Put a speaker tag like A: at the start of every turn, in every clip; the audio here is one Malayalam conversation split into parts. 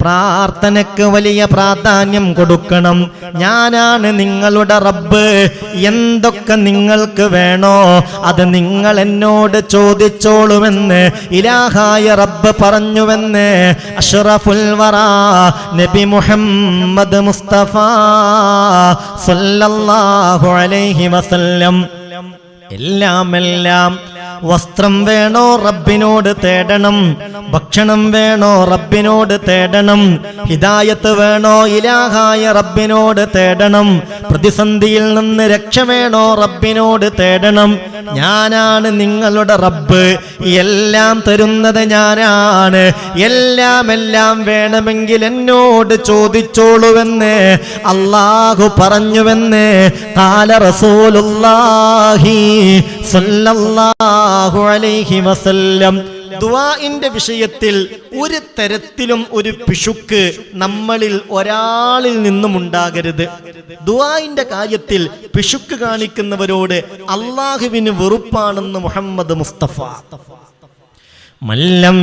A: പ്രാർത്ഥനയ്ക്ക് വലിയ പ്രാധാന്യം കൊടുക്കണം. ഞാനാണ് നിങ്ങളുടെ റബ്ബ്. എന്തൊക്കെ നിങ്ങൾക്ക് വേണോ അത് നിങ്ങൾ എന്നോട് ചോദിച്ചോളുമെന്ന് ഇലാഹായ റബ്ബ് പറഞ്ഞുവെന്ന് അഷ്റഫുൽ നബി മുഹമ്മദ് മുസ്തഫ സല്ലല്ലാഹു അലൈഹി വസല്ലം. എല്ലാം എല്ലാം വസ്ത്രം വേണോ റബ്ബിനോട് തേടണം. ഭക്ഷണം വേണോ റബ്ബിനോട് തേടണം. ഹിദായത്ത് വേണോ ഇലാഹായ റബ്ബിനോട് തേടണം. പ്രതിസന്ധിയിൽ നിന്ന് രക്ഷ വേണോ റബ്ബിനോട് തേടണം. ഞാനാണ് നിങ്ങളുടെ റബ്ബ്. എല്ലാം തരുന്നത് ഞാനാണ്. എല്ലാം എല്ലാം വേണമെങ്കിൽ എന്നോട് ചോദിച്ചോളുവെന്ന് അള്ളാഹു പറഞ്ഞുവെന്ന് കാല റസൂലുള്ളാഹി സ്വല്ലല്ലാഹു അലൈഹി വസല്ലം ദുആഇന്റെ വിഷയത്തിൽ ഒരു തരത്തിലും ഒരു പിശുക്ക് നമ്മളിൽ ഒരാളിൽ നിന്നും ഉണ്ടാകരുത്. ദുആഇന്റെ കാര്യത്തിൽ പിശുക്ക് കാണിക്കുന്നവരോട് അള്ളാഹുവിന് വെറുപ്പാണെന്ന് മുഹമ്മദ് മുസ്തഫ. മല്ലം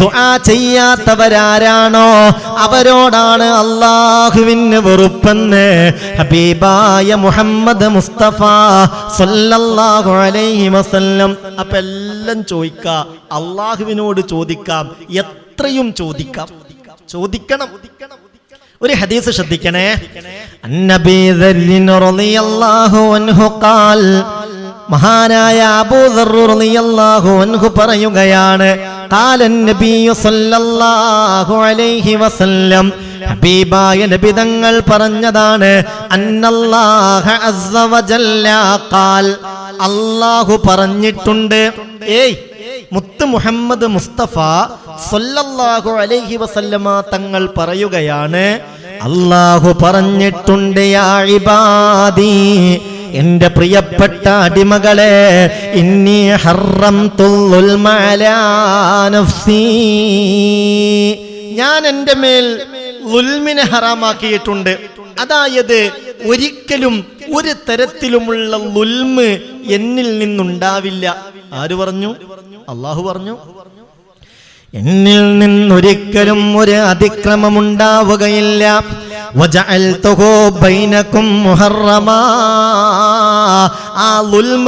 A: ദുആ ചെയ്യാത്തവരാരാണോ? അവരോടാണ് അള്ളാഹുവിന് വെറുപ്പെന്ന്. ഹബീബായ മുഹമ്മദ് മുസ്തഫ സല്ലല്ലാഹു അലൈഹി വസല്ലം. അപ്പൊ എല്ലാം ചോദിക്കാം അള്ളാഹുവിനോട് ചോദിക്കാം എത്രയും ചോദിക്കാം. ചോദിക്കണം. ഒരു ഹദീസ് ശ്രദ്ധിക്കണേ. അന്നബി റളിയല്ലാഹു അൻഹു ഖാൽ മഹാനായ അബൂദർഹു പറയുകയാണ് ഖാലൻ നബിയു സല്ലല്ലാഹു അലൈഹി വസല്ലം. ഹബീബായ നബി തങ്ങൾ പറഞ്ഞതാണ് അള്ളാഹു പറഞ്ഞിട്ടുണ്ട്. ഏയ് മുത്ത് മുഹമ്മദ് മുസ്തഫ സൊല്ലാഹു അലൈഹി വസല്ലമ തങ്ങൾ പറയുകയാണ് അള്ളാഹു പറഞ്ഞിട്ടുണ്ട് യാ ഇബാദി. എന്റെ പ്രിയപ്പെട്ട അടിമകളെ ഇന്നി ഹറം നഫ്സി. ഞാൻ എന്റെ മേൽ ലുൽമിനെ ഹറാമാക്കിയിട്ടുണ്ട്. അതായത് ഒരിക്കലും ഒരു തരത്തിലുമുള്ള ലുൽമ് എന്നിൽ നിന്നുണ്ടാവില്ല. ആര് പറഞ്ഞു? അള്ളാഹു പറഞ്ഞു. എന്നിൽ നിന്നൊരിക്കലും ഒരു അതിക്രമം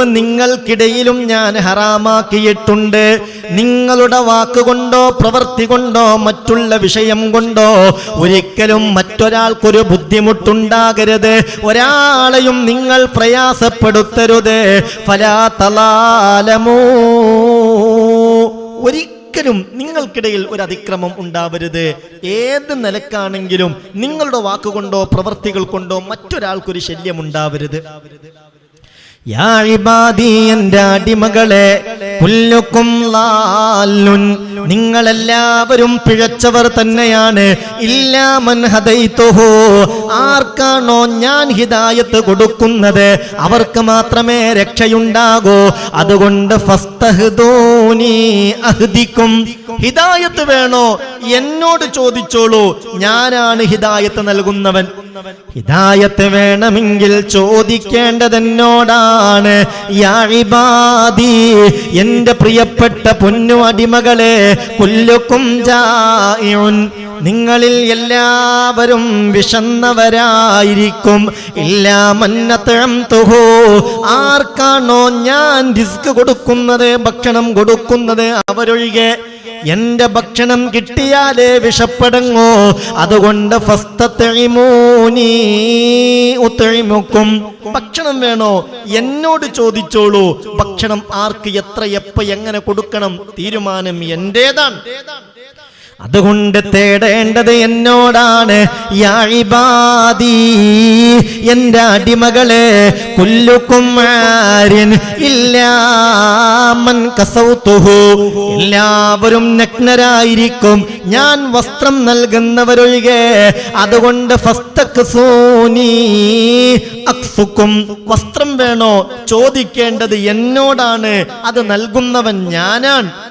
A: നിങ്ങൾക്കിടയിലും ഞാൻ ഹറാമാക്കിയിട്ടുണ്ട്. നിങ്ങളുടെ വാക്കുകൊണ്ടോ പ്രവൃത്തി കൊണ്ടോ മറ്റുള്ള വിഷയം കൊണ്ടോ ഒരിക്കലും മറ്റൊരാൾക്കൊരു ബുദ്ധിമുട്ടുണ്ടാകരുത്. ഒരാളെയും നിങ്ങൾ പ്രയാസപ്പെടുത്തരുത്. ഫലാ തലാലമോ. ഒരിക്കലും നിങ്ങൾക്കിടയിൽ ഒരു അതിക്രമം ഉണ്ടാവരുത്. ഏത് നിലക്കാണെങ്കിലും നിങ്ങളുടെ വാക്കുകൊണ്ടോ പ്രവൃത്തികൾ കൊണ്ടോ മറ്റൊരാൾക്കൊരു ശല്യം ഉണ്ടാവരുത്. അടിമകളെ കുല്ലുക്കും ലാലുൻ നിങ്ങളെല്ലാവരും പിഴച്ചവർ തന്നെയാണ്. ആർക്കാണോ ഞാൻ ഹിദായത്ത് കൊടുക്കുന്നത്? അവർക്ക് മാത്രമേ രക്ഷയുണ്ടാകൂ. അതുകൊണ്ട് ഫസ്തഹ്ദൂനി അഹ്ദിക്കും. ഹിദായത്ത് വേണോ? എന്നോട് ചോദിച്ചോളൂ. ഞാനാണ് ഹിദായത്ത് നൽകുന്നവൻ. ഹിദായത്ത് വേണമെങ്കിൽ ചോദിക്കേണ്ടത് എന്നോടാണ് എന്റെ പ്രിയപ്പെട്ട പൊന്നു അടിമകളെ കുല്ലുക്കും നിങ്ങളിൽ എല്ലാവരും വിശന്നവരായിരിക്കും. ഇല്ലാ മന്നത്തഴം തുഹോ. ആർക്കാണോ ഞാൻ റിസ്ക് കൊടുക്കുന്നത് ഭക്ഷണം കൊടുക്കുന്നത് അവരൊഴികെ? എന്റെ ഭക്ഷണം കിട്ടിയാലേ വിഷപ്പടങ്ങോ അതുകൊണ്ട് ഉത്തെഴിമുക്കും ഭക്ഷണം വേണോ? എന്നോട് ചോദിച്ചോളൂ. ഭക്ഷണം ആർക്ക് എത്ര എപ്പ എങ്ങനെ കൊടുക്കണം? തീരുമാനം എന്റേതാണ്. അതുകൊണ്ട് തേടേണ്ടത് എന്നോടാണ്. യാ ഇബാദി എന്റെ അടിമകളെ കുല്ലുക്കും ആര്യൻ ഇല്ലാമൻ കസൗത്തുഹു എല്ലാവരും നഗ്നരായിരിക്കും. ഞാൻ വസ്ത്രം നൽകുന്നവരൊഴികെ അതുകൊണ്ട് ഫസ്തക്സൂനി അക്സുക്കും. വസ്ത്രം വേണോ? ചോദിക്കേണ്ടത് എന്നോടാണ്. അത് നൽകുന്നവൻ ഞാനാണ്.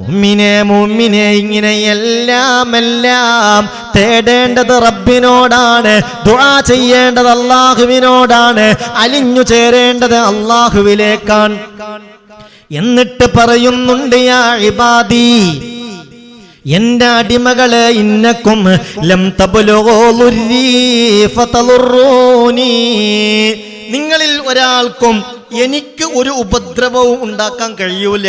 A: മുമ്മിനെ മുമ്മിനെ ഇങ്ങനെ എല്ലാം തേടേണ്ടത് റബ്ബിനോടാണ് ദുആ ചെയ്യേണ്ടത് അള്ളാഹുവിനോടാണ് അലിഞ്ഞു ചേരേണ്ടത് അള്ളാഹുവിലേക്കാണ് എന്നിട്ട് പറയുന്നുണ്ട് യാ ഇബാദി എന്റെ അടിമകളെ ഇന്നക്കും ലം. നിങ്ങളിൽ ഒരാൾക്കും എനിക്ക് ഒരു ഉപദ്രവവും ഉണ്ടാക്കാൻ കഴിയൂല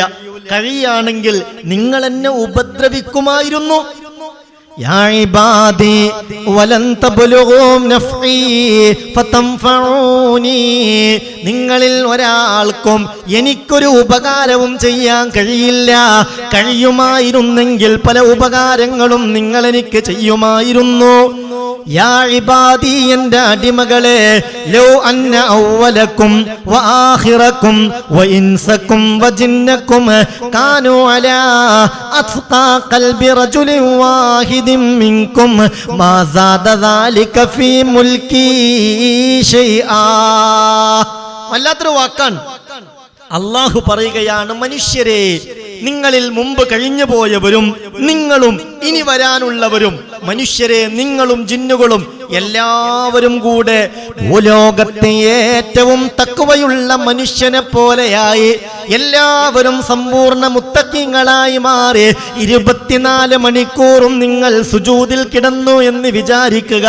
A: കഴിയാണെങ്കിൽ നിങ്ങൾ എന്നെ ഉപദ്രവിക്കുമായിരുന്നു. നിങ്ങളിൽ ഒരാൾക്കും എനിക്കൊരു ഉപകാരവും ചെയ്യാൻ കഴിയില്ല. കഴിയുമായിരുന്നെങ്കിൽ പല ഉപകാരങ്ങളും നിങ്ങൾ എനിക്ക് ചെയ്യുമായിരുന്നു. യാ അടിമകളെ ലോ അന്ന ഔവലക്കും വആഖിറക്കും വഇൻസക്കും വജിന്നക്കും കാനു അലാ അസ്ഖാ ഖൽബി റജുലിൻ വാഹിദിൻ മിൻകും മാ സാദ ദാലിക ഫീ മുൽകി ഷൈആ വല്ലാത്തൊരു വാക്കാണ്. അള്ളാഹു പറയുകയാണ് മനുഷ്യരെ നിങ്ങളിൽ മുമ്പ് കഴിഞ്ഞു പോയവരും നിങ്ങളും ഇനി വരാനുള്ളവരും മനുഷ്യരെ നിങ്ങളും ജിന്നുകളും എല്ലാവരും കൂടെ ഭൂലോകത്തെ ഏറ്റവും തക്കുവയുള്ള മനുഷ്യനെ പോലെയായി എല്ലാവരും സമ്പൂർണ മുത്തക്കിങ്ങളായി മാറി ഇരുപത്തിനാല് മണിക്കൂറും നിങ്ങൾ സുജൂതിൽ കിടന്നു എന്ന് വിചാരിക്കുക.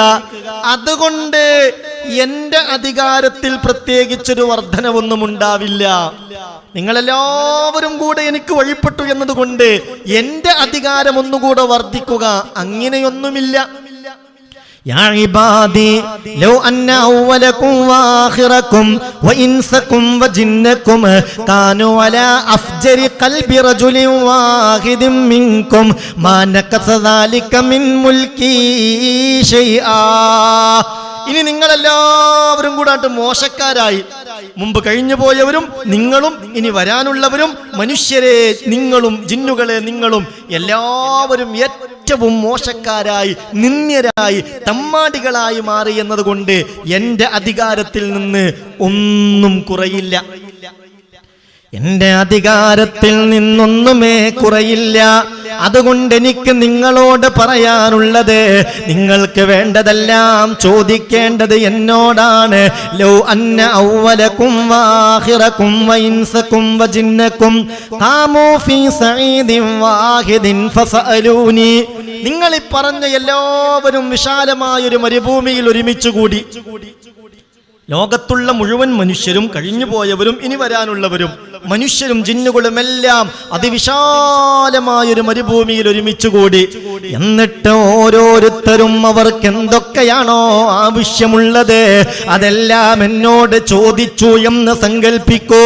A: അതുകൊണ്ട് എന്റെ അധികാരത്തിൽ പ്രത്യേകിച്ചൊരു വർധനവൊന്നും ഉണ്ടാവില്ല നിങ്ങളെല്ലാവരും കൂടെ എനിക്ക് വഴിപ്പെട്ടു എന്നതുകൊണ്ട് എന്റെ അധികാരം ഒന്നുകൂടെ വർദ്ധിക്കുക അങ്ങനെയൊന്നുമില്ല يا عبادي لو أن أولكم وآخركم وإنسكم وجنكم كانوا على أفجر قلب رجل واحد منكم ما نكث ذلك من ملكي شيئا ഇനി നിങ്ങളെല്ലാവരും കൂടാട്ട് മോശക്കാരായി. മുമ്പ് കഴിഞ്ഞു പോയവരും നിങ്ങളും ഇനി വരാനുള്ളവരും മനുഷ്യരെ നിങ്ങളും ജിന്നുകളെ നിങ്ങളും എല്ലാവരും ഏറ്റവും മോശക്കാരായി നിന്ദ്യരായി തമ്മാടികളായി മാറി എന്നതുകൊണ്ട് എന്റെ അധികാരത്തിൽ നിന്ന് ഒന്നും കുറയില്ല. എന്റെ അധികാരത്തിൽ നിന്നൊന്നുമേ കുറയില്ല. അതുകൊണ്ട് എനിക്ക് നിങ്ങളോട് പറയാനുള്ളത് നിങ്ങൾക്ക് വേണ്ടതെല്ലാം ചോദിക്കേണ്ടത് എന്നോടാണ്. ലോ അന്ന ഔവലക്കും വാഹിറക്കും വൈൻസക്കും വജിന്നക്കും. ഫീ സഈദിൻ വാഹിദിൻ നിങ്ങൾ ഈ പറഞ്ഞ എല്ലാവരും വിശാലമായ ഒരു മരുഭൂമിയിൽ ഒരുമിച്ച് കൂടി. ലോകത്തുള്ള മുഴുവൻ മനുഷ്യരും കഴിഞ്ഞു പോയവരും ഇനി വരാനുള്ളവരും. മനുഷ്യരും ജിന്നുകളും എല്ലാം അതിവിശാലമായൊരു മരുഭൂമിയിൽ ഒരുമിച്ച് കൂടി എന്നിട്ട് ഓരോരുത്തരും അവർക്ക് എന്തൊക്കെയാണോ ആവശ്യമുള്ളത് അതെല്ലാം എന്നോട് ചോദിച്ചു എന്ന് സങ്കല്പിക്കൂ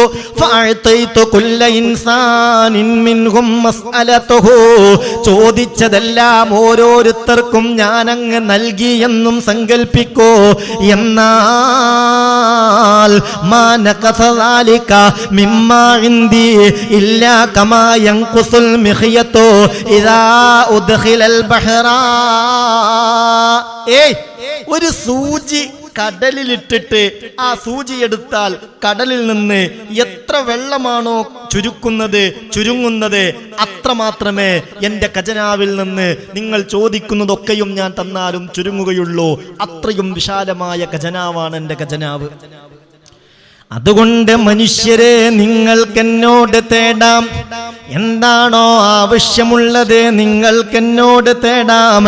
A: ചോദിച്ചതെല്ലാം ഓരോരുത്തർക്കും ഞാൻ അങ്ങ് നൽകി എന്നും സങ്കല്പിക്കോ എന്നാൽ മാനകഥ മിമ്മ ഇൻദി ഇല്ലാ كما ينقص മിഖ്യതു ഇദാ أدخل البحر ഏയ് ഒരു സൂചി കടലിലിട്ടിട്ട് ആ സൂചി എടുത്താൽ കടലിൽ നിന്ന് എത്ര വെള്ളമാണോ ചുരുക്കുന്നത് ചുരുങ്ങുന്നത് അത്ര മാത്രമേ എന്റെ ഖജനാവിൽ നിന്ന് നിങ്ങൾ ചോദിക്കുന്നതൊക്കെയും ഞാൻ തന്നാലും ചുരുങ്ങുകയുള്ളൂ. അത്രയും വിശാലമായ ഖജനാവാണ് എന്റെ ഖജനാവ്. അതുകൊണ്ട് മനുഷ്യരെ നിങ്ങൾക്കെന്നോട് തേടാം. എന്താണോ ആവശ്യമുള്ളത് നിങ്ങൾക്കെന്നോട് തേടാം.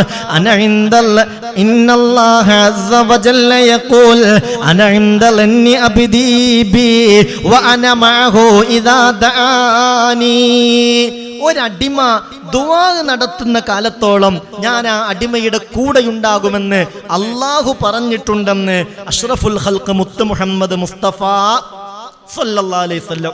A: അനഇന്ദൽ ഇന്നല്ലാഹ അസ്സ വജല്ല യഖൂൽ അനഇന്ദൽ അന്നി അബ്ദീ ബി വഅന മഅഹു ഇദാ ഒരു ഒരടിമ ദുആ നടത്തുന്ന കാലത്തോളം ഞാൻ ആ അടിമയുടെ കൂടെയുണ്ടാകുമെന്ന് അള്ളാഹു പറഞ്ഞിട്ടുണ്ടെന്ന് അഷ്റഫുൽ ഹൽക്ക് മുത്ത് മുഹമ്മദ് മുസ്തഫ സല്ലല്ലാ അലൈഹി വസല്ലം.